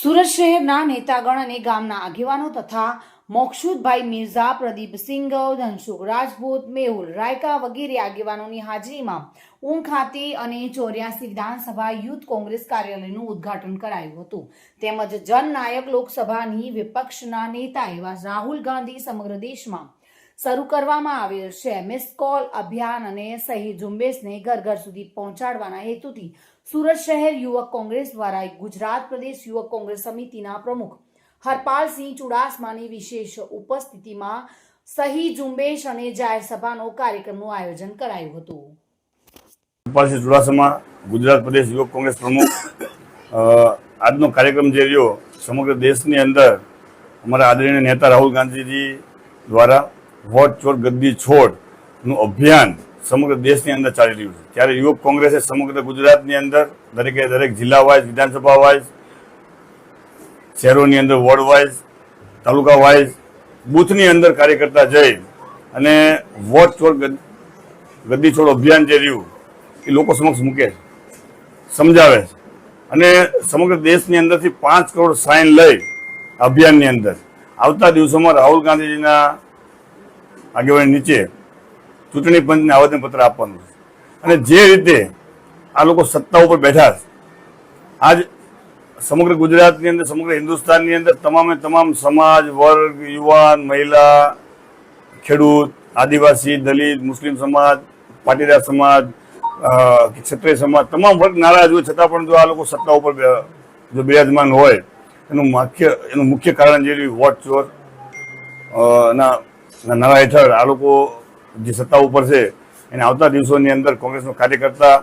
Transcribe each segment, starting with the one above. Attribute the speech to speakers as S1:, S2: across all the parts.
S1: સુરત શહેરના નેતાગણ અને ગામના આગેવાનો તથા મોક્ષુદભાઈ મિર્ઝા પ્રદીપસિંહ ધનસુખ રાજપૂત, મેહુલ રાયકા વગેરે આગેવાનોની હાજરીમાં ઊંઘ ખાતે અને ચોર્યાસી વિધાનસભા યુથ કોંગ્રેસ કાર્યાલયનું ઉદ્ઘાટન કરાયું હતું. તેમજ જનનાયક લોકસભાની વિપક્ષના નેતા એવા રાહુલ ગાંધી સમગ્ર દેશમાં શરૂ કરવામાં આવેલ છે. મિસ કોલ અભિયાન અને સહી ઝુંબેશને ઘર ઘર સુધી પહોંચાડવાના હેતુથી સુરત શહેર યુવક કોંગ્રેસ દ્વારા ગુજરાત પ્રદેશ યુવક કોંગ્રેસ સમિતિના પ્રમુખ હરપાલસિંહ ચુડાસમાની વિશેષ ઉપસ્થિતિમાં સહી ઝુંબેશ અને જાહેર સભાનો કાર્યક્રમનું આયોજન કરાયું હતું.
S2: હરપાલસિંહ ચુડાસમા, ગુજરાત પ્રદેશ યુવક કોંગ્રેસ પ્રમુખ. આજનો કાર્યક્રમ જે રહ્યો, સમગ્ર દેશની અંદર અમારા આદરણીય નેતા રાહુલ ગાંધીજી દ્વારા વોટ ચોર ગદ્દી છોડનું અભિયાન સમગ્ર દેશની અંદર ચાલી રહ્યું છે. ત્યારે યુવક કોંગ્રેસે સમગ્ર ગુજરાતની અંદર, દરેકે દરેક જિલ્લા વાઇઝ, વિધાનસભા વાઇઝ, શહેરોની અંદર, વોર્ડ વાઇઝ, તાલુકા વાઇઝ, બૂથની અંદર કાર્યકર્તા જઈ અને વોટ ચોર ગદ્દી છોડ અભિયાન જે રહ્યું, એ લોકો સમક્ષ મૂકે છે. સમજાવે છે. અને સમગ્ર દેશની અંદરથી પાંચ કરોડ સાઇન લઈ અભિયાનની અંદર. આવતા દિવસોમાં રાહુલ ગાંધીજીના આગેવાની નીચે ચૂંટણી પંચને આવેદનપત્ર આપવાનું છે. અને જે રીતે આ લોકો સત્તા ઉપર બેઠા છે, આજ સમગ્ર ગુજરાતની અંદર, સમગ્ર હિન્દુસ્તાનની અંદર તમામે તમામ સમાજ, વર્ગ, યુવાન, મહિલા, ખેડૂત, આદિવાસી, દલિત, મુસ્લિમ સમાજ, પાટીદાર સમાજ ક્ષત્રિય સમાજ, તમામ વર્ગ નારાજ હોય, છતાં પણ જો આ લોકો સત્તા ઉપર જો બિરાજમાન હોય, એનું મુખ્ય એનું મુખ્ય કારણ જે વોટ ચોર ના નારા હેઠળ આ લોકો જે સત્તા ઉપર છે, એને આવતા દિવસોની અંદર કોંગ્રેસનો કાર્યકર્તા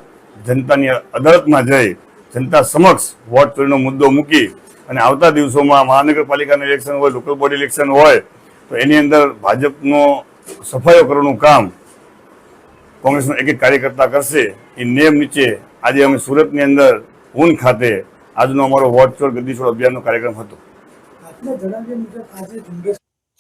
S2: જનતાની અદાલતમાં જઈ જનતા સમક્ષ વોટ ચોરીનો મુદ્દો મૂકી અને આવતા દિવસોમાં મહાનગરપાલિકાનું ઇલેક્શન હોય લોકલ બોડી ઇલેક્શન હોય, તો એની અંદર ભાજપનો સફાયો કરવાનું કામ કોંગ્રેસનો એક એક કાર્યકર્તા કરશે. એ નિયમ નીચે આજે અમે સુરતની અંદર ઊન ખાતે આજનો અમારો વોટ ચોર ગદ્દી છોડ અભિયાનનો કાર્યક્રમ હતો.
S3: આજે